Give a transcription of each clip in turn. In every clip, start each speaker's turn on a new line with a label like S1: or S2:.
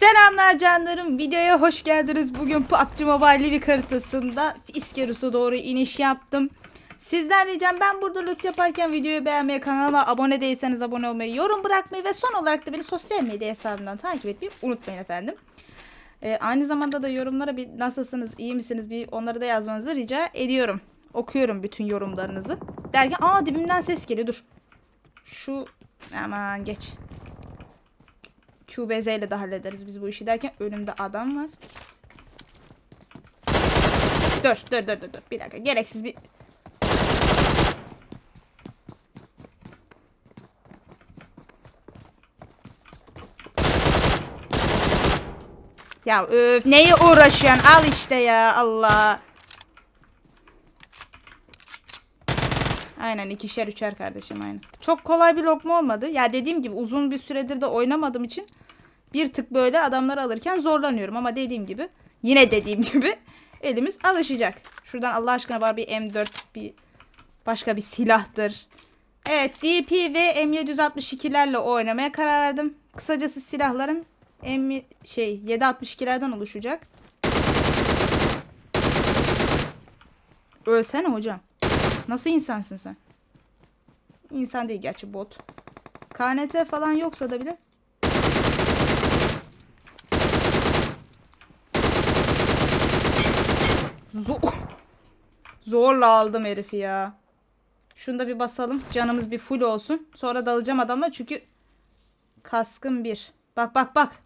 S1: Selamlar canlarım. Videoya hoş geldiniz. Bugün PUBG Mobile bir haritasında İskerus'a doğru iniş yaptım. Sizden ricam ben burada loot yaparken videoyu beğenmeyi, kanalıma abone değilseniz abone olmayı, yorum bırakmayı ve son olarak da beni sosyal medya hesabından takip etmeyi unutmayın efendim. Ee, aynı zamanda da yorumlara bir nasılsınız, iyi misiniz bir onları da yazmanızı rica ediyorum. Okuyorum bütün yorumlarınızı. Derken aa dibimden ses geliyor dur. Şu aman geç. QBZ ile de hallederiz biz bu işi derken önümde adam var. Dur dur dur dur dur bir dakika gereksiz bir Ya öf neye uğraşıyorsun al işte ya Allah. Aynen ikişer üçer kardeşim aynen. Çok kolay bir lokma olmadı. Ya dediğim gibi uzun bir süredir de oynamadığım için bir tık böyle adamları alırken zorlanıyorum. Ama dediğim gibi yine dediğim gibi elimiz alışacak. Şuradan Allah aşkına var bir M4 bir başka bir silahtır. Evet DP ve M762'lerle oynamaya karar verdim. Kısacası silahlarım M şey 762'lerden oluşacak. Ölsene hocam. Nasıl insansın sen? İnsan değil gerçi bot. KNT falan yoksa da bile. Zor. Zorla aldım herifi ya. Şunu da bir basalım. Canımız bir full olsun. Sonra dalacağım adama çünkü kaskım bir. Bak bak bak.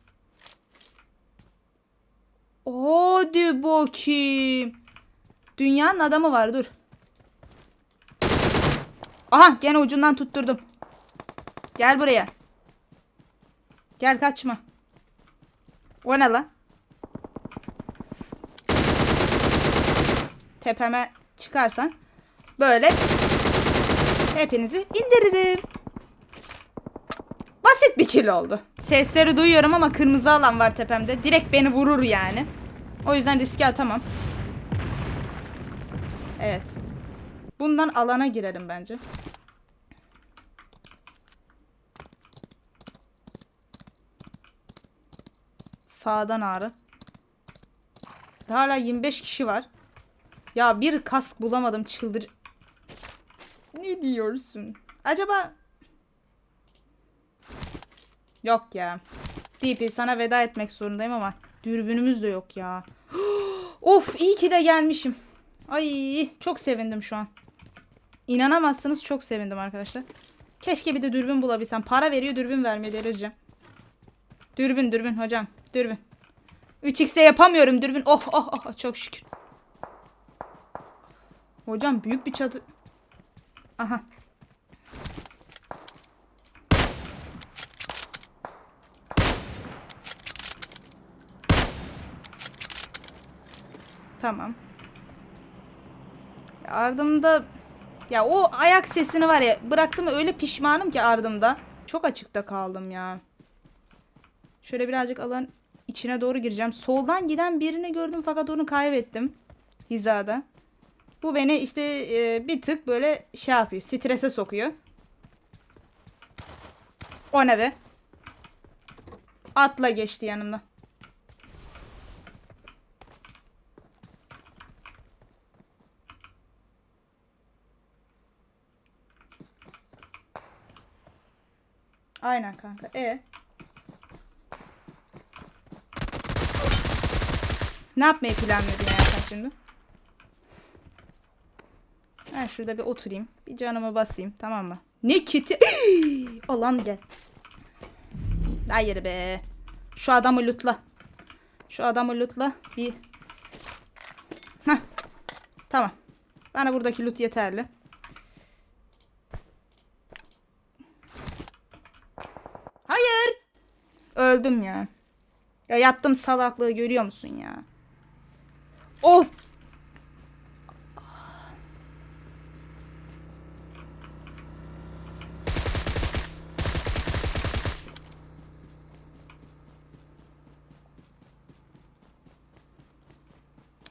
S1: Hadi bakayım. Dünyanın adamı var dur. Aha gene ucundan tutturdum. Gel buraya. Gel kaçma. O ne lan? Tepeme çıkarsan böyle hepinizi indiririm. Basit bir kill oldu. Sesleri duyuyorum ama kırmızı alan var tepemde. Direkt beni vurur yani. O yüzden riske atamam. Evet. Bundan alana girelim bence. Sağdan ağrı. Hala 25 kişi var. Ya bir kask bulamadım çıldır. Ne diyorsun? Acaba Yok ya. DP sana veda etmek zorundayım ama dürbünümüz de yok ya. of iyi ki de gelmişim. Ay çok sevindim şu an. İnanamazsınız çok sevindim arkadaşlar. Keşke bir de dürbün bulabilsem. Para veriyor dürbün vermeye delireceğim. Dürbün dürbün hocam. Dürbün. 3x'e yapamıyorum dürbün. Oh oh oh çok şükür. Hocam büyük bir çatı. Aha. Tamam. Ardımda ya o ayak sesini var ya bıraktım öyle pişmanım ki ardımda. Çok açıkta kaldım ya. Şöyle birazcık alan içine doğru gireceğim. Soldan giden birini gördüm fakat onu kaybettim. Hizada. Bu beni işte e, bir tık böyle şey yapıyor. Strese sokuyor. O ne be? Atla geçti yanımda. Aynen kanka. E. Ne yapmayı planlıyordun ya sen şimdi? Ben şurada bir oturayım. Bir canımı basayım tamam mı? Ne kiti? Alan gel. Hayır be. Şu adamı lootla. Şu adamı lootla. Bir. Heh. Tamam. Bana buradaki loot yeterli. Hayır. Öldüm ya. Ya yaptım salaklığı görüyor musun ya? Of.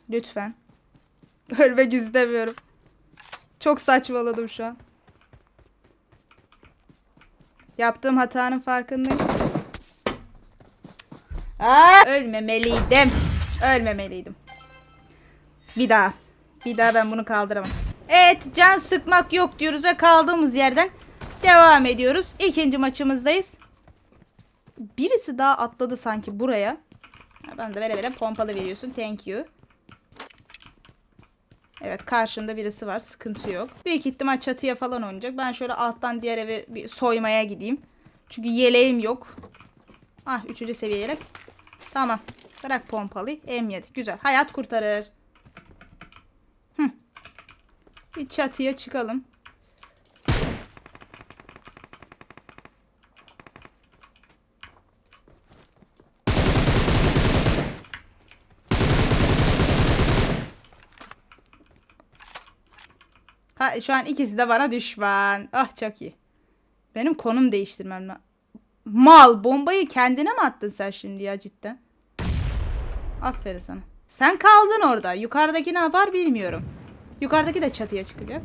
S1: Lütfen. Ölmek istemiyorum. Çok saçmaladım şu an. Yaptığım hatanın farkındayım. Aa, ölmemeliydim. Ölmemeliydim. Bir daha. Bir daha ben bunu kaldıramam. Evet can sıkmak yok diyoruz ve kaldığımız yerden devam ediyoruz. İkinci maçımızdayız. Birisi daha atladı sanki buraya. Ben de vere vere pompalı veriyorsun. Thank you. Evet karşımda birisi var. Sıkıntı yok. Büyük ihtimal çatıya falan oynayacak. Ben şöyle alttan diğer eve bir soymaya gideyim. Çünkü yeleğim yok. Ah üçüncü seviye yelek. Tamam. Bırak pompalıyı. M7. Güzel. Hayat kurtarır. Hı. Bir çatıya çıkalım. Ha şu an ikisi de bana düşman. Ah çok iyi. Benim konum değiştirmem lazım. Mal bombayı kendine mi attın sen şimdi ya cidden? Aferin sana. Sen kaldın orada. Yukarıdaki ne yapar bilmiyorum. Yukarıdaki de çatıya çıkacak.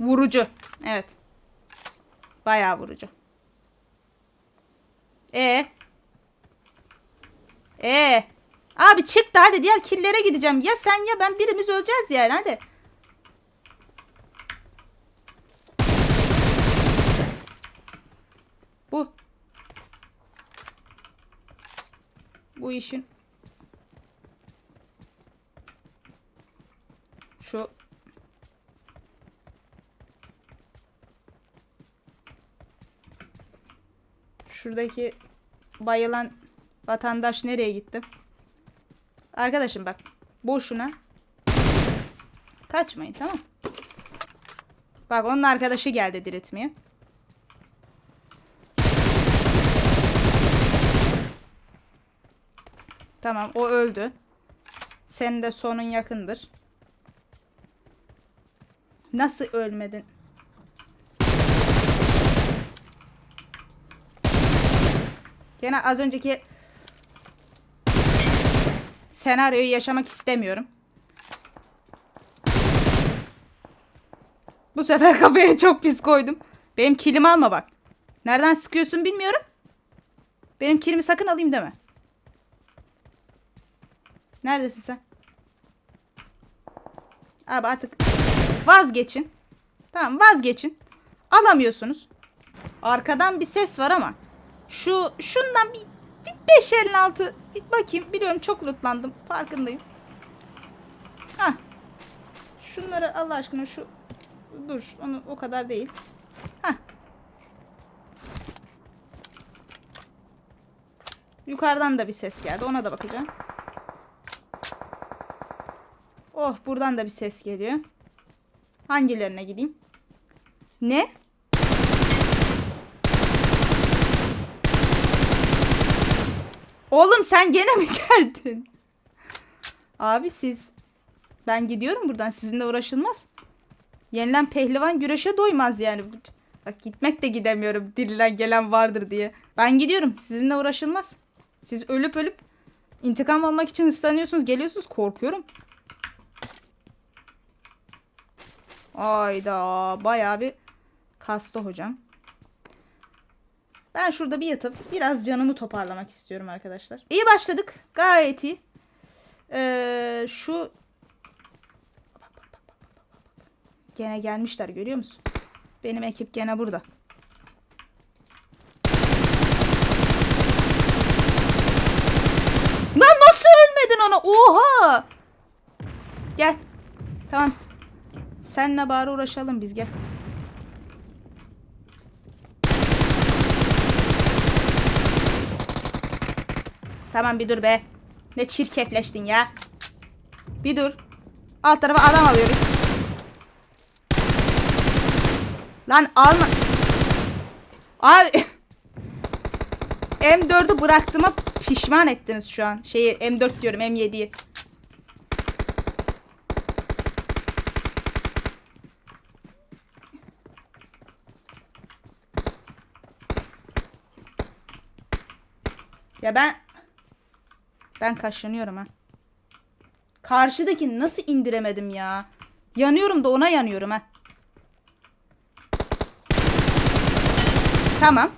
S1: Vurucu. Evet. Bayağı vurucu. E. E. Abi çıktı hadi diğer killere gideceğim. Ya sen ya ben birimiz öleceğiz yani hadi. Bu. Bu işin. Şu. Şuradaki bayılan vatandaş nereye gitti? Arkadaşım bak. Boşuna. Kaçmayın tamam. Bak onun arkadaşı geldi diriltmeye. Tamam o öldü. Senin de sonun yakındır. Nasıl ölmedin? Gene az önceki senaryoyu yaşamak istemiyorum. Bu sefer kafaya çok pis koydum. Benim kilimi alma bak. Nereden sıkıyorsun bilmiyorum. Benim kilimi sakın alayım deme. Neredesin sen? Abi artık vazgeçin. Tamam vazgeçin. Alamıyorsunuz. Arkadan bir ses var ama. Şu şundan bir, 556 bir bakayım. Biliyorum çok lootlandım. Farkındayım. Hah. Şunları Allah aşkına şu dur onu o kadar değil. Hah. Yukarıdan da bir ses geldi. Ona da bakacağım. Oh buradan da bir ses geliyor. Hangilerine gideyim? Ne? Oğlum sen gene mi geldin? Abi siz ben gidiyorum buradan sizinle uğraşılmaz. Yenilen pehlivan güreşe doymaz yani. Bak gitmek de gidemiyorum. Dirilen gelen vardır diye. Ben gidiyorum. Sizinle uğraşılmaz. Siz ölüp ölüp intikam almak için ıslanıyorsunuz. Geliyorsunuz. Korkuyorum. Ayda bayağı bir kastı hocam. Ben şurada bir yatıp biraz canımı toparlamak istiyorum arkadaşlar. İyi başladık. Gayet iyi. Ee, şu. Gene gelmişler görüyor musun? Benim ekip gene burada. Lan nasıl ölmedin ona? Oha! Gel. Tamam. Senle bari uğraşalım biz gel. Tamam bir dur be. Ne çirkefleştin ya. Bir dur. Alt tarafa adam alıyoruz. Lan alma. Abi. M4'ü bıraktığıma pişman ettiniz şu an. Şeyi M4 diyorum M7'yi. Ya ben ben kaşlanıyorum ha. Karşıdaki nasıl indiremedim ya? Yanıyorum da ona yanıyorum ha. Tamam.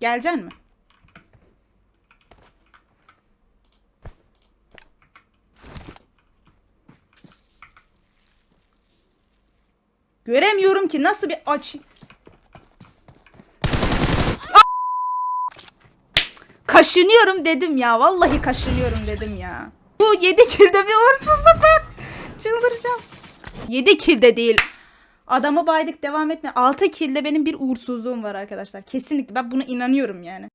S1: Geleceksin mi? Göremiyorum ki nasıl bir aç. Kaşınıyorum dedim ya. Vallahi kaşınıyorum dedim ya. Bu 7 kilde bir uğursuzluk var. Çıldıracağım. 7 kilde değil. Adamı baydık devam etme. 6 kilde benim bir uğursuzluğum var arkadaşlar. Kesinlikle ben buna inanıyorum yani.